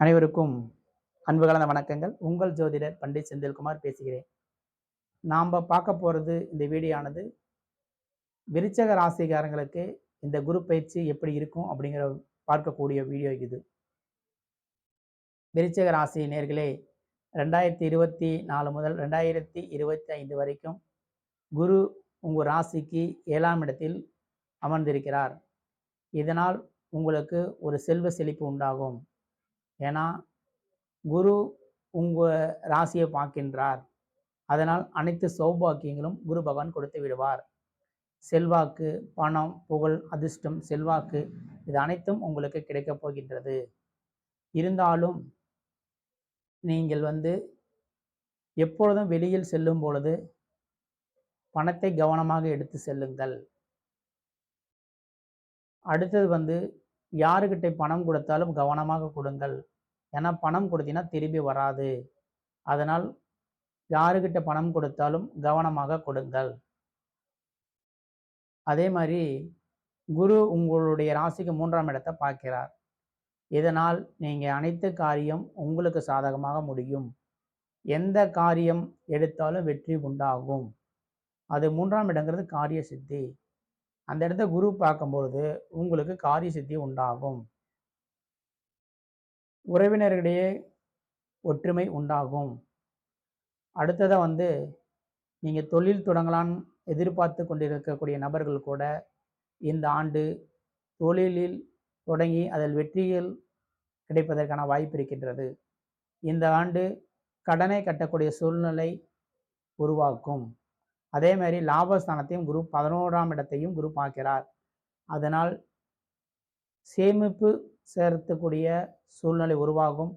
அனைவருக்கும் அன்பு கலந்த வணக்கங்கள். உங்கள் ஜோதிடர் பண்டிட் செந்தில்குமார் பேசுகிறேன். நாம் பார்க்க போகிறது இந்த வீடியோனது விருச்சக ராசிகாரங்களுக்கு இந்த குரு பயிற்சி எப்படி இருக்கும் அப்படிங்கிற பார்க்கக்கூடிய வீடியோ இது. விருச்சக ராசி நேர்களே ரெண்டாயிரத்தி இருபத்தி நாலு முதல் ரெண்டாயிரத்தி இருபத்தி ஐந்து வரைக்கும் குரு உங்கள் ராசிக்கு ஏழாம் இடத்தில் அமர்ந்திருக்கிறார். இதனால் உங்களுக்கு ஒரு செல்வ செழிப்பு உண்டாகும். ஏன்னா குரு உங்கள் ராசியை பார்க்கின்றார். அதனால் அனைத்து சௌபாக்கியங்களும் குரு பகவான் கொடுத்து விடுவார். செல்வாக்கு பணம் புகழ் அதிர்ஷ்டம் செல்வாக்கு இது அனைத்தும் உங்களுக்கு கிடைக்கப் போகின்றது. இருந்தாலும் நீங்கள் வந்து எப்பொழுதும் வெளியில் செல்லும் பொழுது பணத்தை கவனமாக எடுத்து செல்லுங்கள். அடுத்தது வந்து யாருக்கிட்ட பணம் கொடுத்தாலும் கவனமாக கொடுங்கள். ஏன்னா பணம் கொடுத்தீங்கன்னா திரும்பி வராது. அதனால் யாருக்கிட்ட பணம் கொடுத்தாலும் கவனமாக கொடுங்கள். அதே மாதிரி குரு உங்களுடைய ராசிக்கு மூன்றாம் இடத்தை பார்க்கிறார். இதனால் நீங்கள் அனைத்து காரியம் உங்களுக்கு சாதகமாக முடியும். எந்த காரியம் எடுத்தாலும் வெற்றி உண்டாகும். அது மூன்றாம் இடங்கிறது காரிய சித்தி அந்த இடத்த குரு பார்க்கும்பொழுது உங்களுக்கு காரிய சித்தி உண்டாகும். உறவினர்களிடையே ஒற்றுமை உண்டாகும். அடுத்ததாக வந்து நீங்கள் தொழில் தொடங்கலான்னு எதிர்பார்த்து கொண்டிருக்கக்கூடிய நபர்கள் கூட இந்த ஆண்டு தொழிலில் தொடங்கி அதில் வெற்றிகள் கிடைப்பதற்கான வாய்ப்பு இருக்கின்றது. இந்த ஆண்டு கடனை கட்டக்கூடிய சூழ்நிலை உருவாக்கும். அதே மாதிரி லாபஸ்தானத்தையும் குரு பதினோராம் இடத்தையும் குரு பார்க்கிறார். அதனால் சேமிப்பு சேர்த்தக்கூடிய சூழ்நிலை உருவாகும்.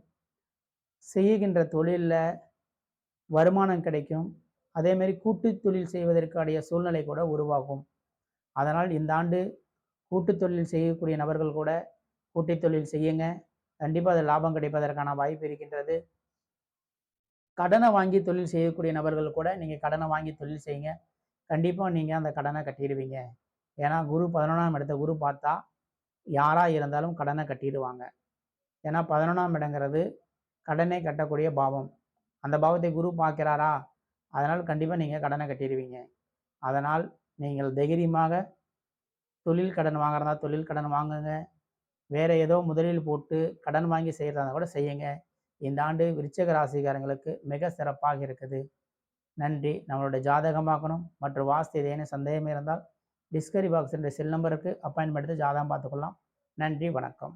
செய்கின்ற தொழிலில் வருமானம் கிடைக்கும். அதேமாரி கூட்டு தொழில் செய்வதற்கான சூழ்நிலை கூட உருவாகும். அதனால் இந்த ஆண்டு கூட்டு தொழில் செய்யக்கூடிய நபர்கள் கூட கூட்டு தொழில் செய்யுங்க. கண்டிப்பாக அது லாபம் கிடைப்பதற்கான வாய்ப்பு இருக்கின்றது. கடனை வாங்கி தொழில் செய்யக்கூடிய நபர்கள் கூட நீங்கள் கடனை வாங்கி தொழில் செய்யுங்க. கண்டிப்பாக நீங்கள் அந்த கடனை கட்டிடுவீங்க. ஏன்னா குரு பதினொன்றாம் இடத்த குரு பார்த்தா யாராக இருந்தாலும் கடனை கட்டிடுவாங்க. ஏன்னா பதினொன்றாம் இடங்கிறது கடனை கட்டக்கூடிய பாவம். அந்த பாவத்தை குரு பார்க்கிறாரா? அதனால் கண்டிப்பாக நீங்கள் கடனை கட்டிடுவீங்க. அதனால் நீங்கள் தைரியமாக தொழில் கடன் வாங்குறதா தொழில் கடன் வாங்குங்க. வேறு ஏதோ முதலில் போட்டு கடன் வாங்கி செய்கிறதா கூட செய்யுங்க. இந்த ஆண்டு விருச்சக ராசிக்காரங்களுக்கு மிக சிறப்பாக இருக்குது. நன்றி. நம்மளுடைய ஜாதகமாக்கணும் மற்றும் வாஸ்து ஏதேனும் சந்தேகம் இருந்தால் டிஸ்கரி பாக்ஸ் என்ற செல் நம்பருக்கு அப்பாயின்மெண்ட் எடுத்து ஜாதகம் பார்த்துக்கொள்ளலாம். நன்றி வணக்கம்.